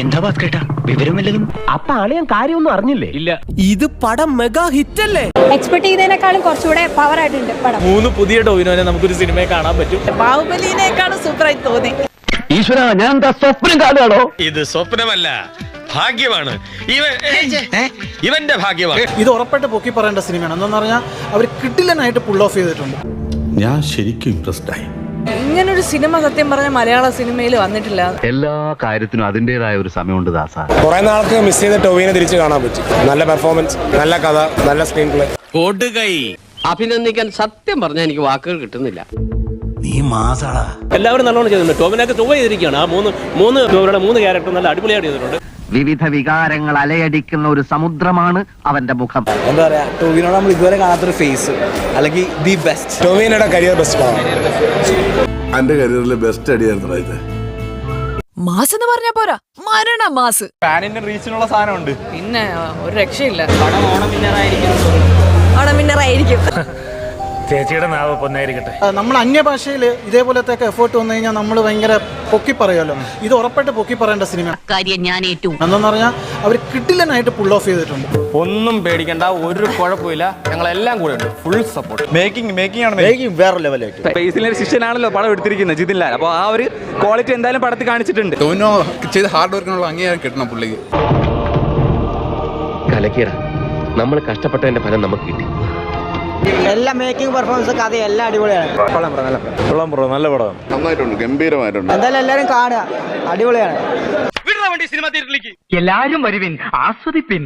എന്താ ഭാസ്കരേട്ടാ? വിവരമില്ലതും അപ്പൊ അളിയൻ കാര്യമൊന്നും അറിഞ്ഞില്ലേ? ഇല്ല. ഇത് പടം മെഗാ ഹിറ്റ് അല്ലേ എക്സ്പെക്ട് ചെയ്തതിനേക്കാളും കുറച്ചുകൂടെ പവർ ആയിട്ടുണ്ട് പടം. മൂന്ന് പുതിയ ടോവിനോനെ നമുക്കൊരു സിനിമയെ കാണാൻ പറ്റും. ബാഹുബലിനേക്കാളും സൂപ്പറായി തോന്നി. ഈശ്വര ഞാൻ എന്താ സ്വപ്നം കാണുകയാണോ ഇത് സ്വപ്നമല്ല ഭാഗ്യമാണ്. ഇവൻ ഇവന്റെ ഭാഗ്യമാണ്. ഇത് ഉറപ്പായിട്ട് പൊക്കി പറയേണ്ട സിനിമയാണ്. എന്താന്ന് പറഞ്ഞാൽ അവർ കിട്ടില്ലനായിട്ട് പുൾ ഓഫ് ചെയ്തിട്ടുണ്ട്. ഞാൻ ശരിക്കും ഇംപ്രസ്ഡ് ആയി. ഇങ്ങനൊരു സിനിമ സത്യം പറഞ്ഞ മലയാള സിനിമയിൽ വന്നിട്ടില്ല. എല്ലാ കാര്യത്തിനും അതിന്റെതായ ഒരു സമയമുണ്ട് ദാസ. കുറെ നാൾക്ക് മിസ് ചെയ്ത ടോവിനെ തിരിച്ചു കാണാൻ പറ്റി. നല്ല പെർഫോമൻസ് നല്ല കഥ നല്ല സ്ക്രീൻ പ്ലേ കൊടുകൈ അഭിനന്ദിക്കാൻ സത്യം പറഞ്ഞാൽ എനിക്ക് വാക്കുകൾ കിട്ടുന്നില്ല. നീ മാസാടാ എല്ലാവരും നല്ലോണം ചെയ്തിട്ടുണ്ട്. ടോവിനൊക്കെ ചൊവ്വ ചെയ്തിരിക്കുകയാണ്. ആ മൂന്ന് മൂന്ന് ഇവരുടെ മൂന്ന് ക്യാരക്ടർ നല്ല അടിപൊളിയായിട്ട് ചെയ്തിട്ടുണ്ട്. വിവിധ വികാരങ്ങൾ അലയടിക്കുന്ന ഒരു സമുദ്രമാണ് അവന്റെ മുഖം. എന്താ പറയാ ടോവിനോട് നമ്മൾ ഇതുവരെ കാണാത്തൊരു ഫേസ് അല്ലെങ്കിൽ ദി ബെസ്റ്റ് ടോവിനയുടെ കരിയർ ബെസ്റ്റ് പടം എന്റെ കരിയറിലെ ബെസ്റ്റ് അടിയായിരുന്നു ഇത്. മാസ് എന്ന് പറഞ്ഞ പോരാ മരണ മാസ്. പാനിന്റെ റീച്ചിനുള്ള സാധനമുണ്ട്. പിന്നെ ഒരു രക്ഷയില്ല. ഓണം വിന്നറായിരിക്കും ചേച്ചിയുടെ നാവ് പൊന്നായിരിക്കട്ടെ നമ്മൾ അന്യഭാഷയിൽ ഇതേപോലത്തെ എഫേർട്ട് വന്നു കഴിഞ്ഞാൽ നമ്മൾ ഭയങ്കര പൊക്കി പറയുമല്ലോ. ഇത് ഉറപ്പായിട്ട് പൊക്കി പറയേണ്ട സിനിമ കാര്യം ഞാൻ ഏറ്റു. എന്താന്ന് പറഞ്ഞാൽ അവർ കിട്ടില്ലനായിട്ട് പുൾ ഓഫ് ചെയ്തിട്ടുണ്ട്. ഒന്നും പേടിക്കണ്ട ഒരു കുഴപ്പമില്ല. ഞങ്ങളെല്ലാം കൂടെ ഉണ്ട്. ഫുൾ സപ്പോർട്ട് മേക്കിംഗ് മേക്കിംഗ് ആണ് മേക്കിംഗ് വേറെ ലെവലായിട്ട് ബേസിലെ ശിഷ്യനാണല്ലോ പടം എടുത്തിരിക്കുന്നത് ജിതിൻ ലാൽ. അപ്പോൾ ആ ഒരു ക്വാളിറ്റി എന്തായാലും പടത്തിൽ കാണിച്ചിട്ടുണ്ട്. ടോവിനോ ചെയ്ത ഹാർഡ് വർക്കിനുള്ള അംഗീകാരം കിട്ടണം പുള്ളിക്ക്. കലക്കിയട. നമ്മൾ കഷ്ടപ്പെട്ടതിന്റെ ഫലം നമുക്ക് കിട്ടി. എല്ലാ മേക്കിംഗ് പെർഫോമൻസ് കഥ എല്ലാം അടിപൊളിയാണ്. കൊള്ളാം ബ്രോ നല്ല പടം. നന്നായിട്ടുണ്ട് ഗംഭീരമായിട്ടുണ്ട്. എന്തായാലും എല്ലാവരും കാണുക. അടിപൊളിയാണ്. എല്ലാരും വരുവിൻ ആസ്വദിപ്പിൻ.